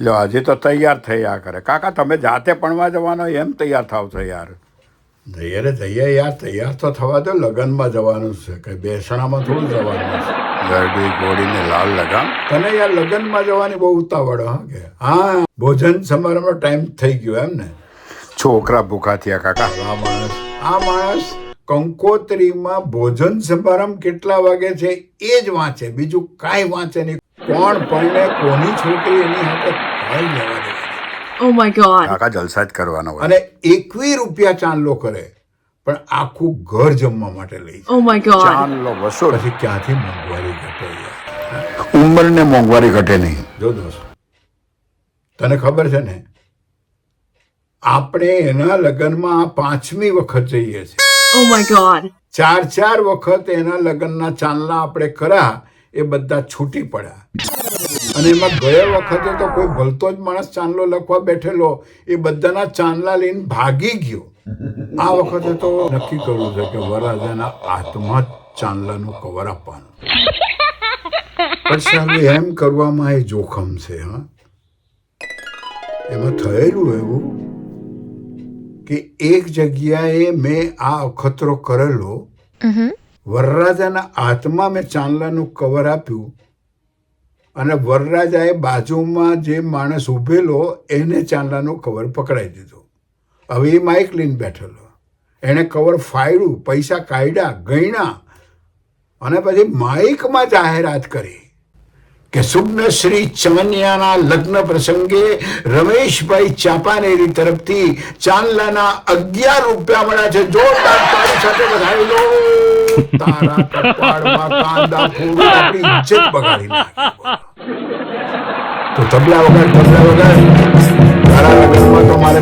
લો હજી તો તૈયાર થયા કરે. કાકા તમે જાતે ભણવા જવાનો એમ તૈયાર થાવ છો યાર? જઈએ રે જઈએ યાર તૈયાર તો થવા દો લગ્નમાં જવાનું છે. કે બેસણામાં થોડું જવાનું છે. ગરડી ગોળીને લાલ લગામ. તને યાર લગ્નમાં જવાની બહુ ઉતાવળ હા કે? હા ભોજન સમારંભનો ટાઈમ થઈ ગયો એમ ને. છોકરા ભૂખા થયા કાકા. આ માણસ આ માણસ કંકોત્રીમાં ભોજન સમારંભ કેટલા વાગે છે એ જ વાંચે બીજું કાંઈ વાંચે નહીં. કોણ પરણે કોની છોકરી એની હાથે ભાઈ લેવા દેવાની ઓ માય ગોડ કાકા જલસા જ કરવાનો હોય. અને એકવી રૂપિયા ચાંદલો કરે પણ આખું ઘર જમવા માટે લઈ ઓ માય ગોડ ચાંદલો વસો પછી ક્યાંથી મોંઘવારી ઘટે ઉંમરને મોંઘવારી ઘટે નહીં. જો દોસ્ત તને ખબર છે ને? આપણે એના લગ્નમાં પાંચમી વખત જઈએ છીએ. ઓ માય ગોડ ચાર ચાર વખત એના લગ્નના ચાંદલા આપણે કર્યા એ બધા છૂટી પડ્યા. અને એમાં ગયા વખતે તો કોઈ ભલતો જ માણસ ચાંદલો લખવા બેઠેલો, એ બધાના ચાંદલા લઈને ભાગી ગયો. આ વખતે તો નક્કી કરવું છે કે વરરાજાના આત્મા ચાંદલાનું કવર આપવાનું. પણ એમ કરવામાં એ જોખમ છે, હા? એમાં થયેલું એવું કે એક જગ્યાએ મેં આ અખતરો કરેલો વરરાજાના હાથમાં મેં ચાંદલાનું કવર આપ્યું અને વરરાજાએ બાજુમાં જે માણસ ઊભેલો એને ચાંદલાનું કવર પકડાઈ દીધું. હવે એ માઇક લઈને બેઠેલો. એણે કવર ફાડ્યું, પૈસા કાઢ્યા, ગણ્યા અને પછી માઇકમાં જાહેરાત કરી કે સુગ્ન શ્રી ચવનિયાના લગ્ન પ્રસંગે રમેશભાઈ ચાપાનેરી તરફથી ચાંદલાના અગિયાર રૂપિયા મળ્યા છે. જોરદાર તારી સાથે વધારી લો. તારા કપાળમાં કાંદા તો તબલા વગર તબલા વગર તારા